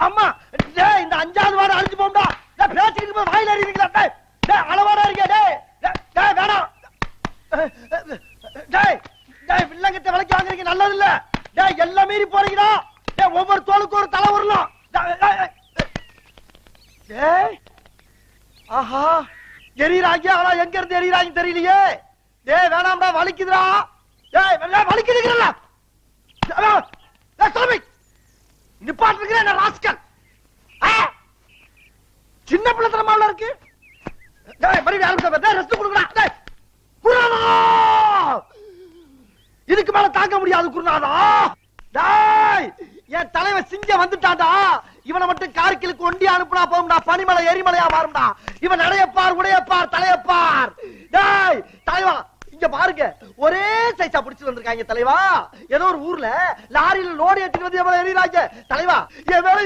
அம்மா டேய் இந்த அஞ்சாவது வாரம் அழிஞ்சு போம்டா டேய் பேசிக்கிட்டு போய் வாயில எறியறீங்களா? டேய் டேய் அளவாடா இருக்க டேய். டேய், வேணாம். டேய் டேய் வில்லங்கத்தை விலைக்கு வாங்குறீங்க நல்லது இல்ல டேய் எல்லாம் மீறி போறீங்கடா. டேய் ஒவ்வொரு தோலுக்கும் ஒரு தலை வரலாம் டேய், ஆஹா எரியறாங்க ஆனா எங்க இருந்து எரியறாங்க தெரியலையே. டேய் வேணாம்டா வலிக்குதுடா. டேய் வெள்ள வலிக்குதுங்கறல டேய் சாமி நிப்பாட்டு என்ன ராஸ்கல்? ஆ! சின்ன பிள்ளைத்தனமால இருக்கு? மறுபடியும் ஆரம்பிச்சா டேய் ரெஸ்ட் கொடுங்கடா குருநாதா! இதுக்கு மேல தாங்க முடியாது குருநாதா. டாய் என் தலைவன் சிங்க வந்துட்டான்டா. இவனை மட்டும் கார்கிலுக்கு ஒண்டி அனுப்புனா போகும்டா. பனிமலை எரிமலையா மாறும்டா. இவன் நடையப்பார் உடையப்பார் தலையப்பார். டாய் தலைவா இங்க பாருங்க. ஒரே சைஸா புடிச்சு வந்திருக்காங்க தலைவா. ஏதோ ஒரு ஊர்ல லாரியில லோடு ஏற்றிட்டு வந்து எவ்வளவு எறியறாங்க தலைவா என் வேலை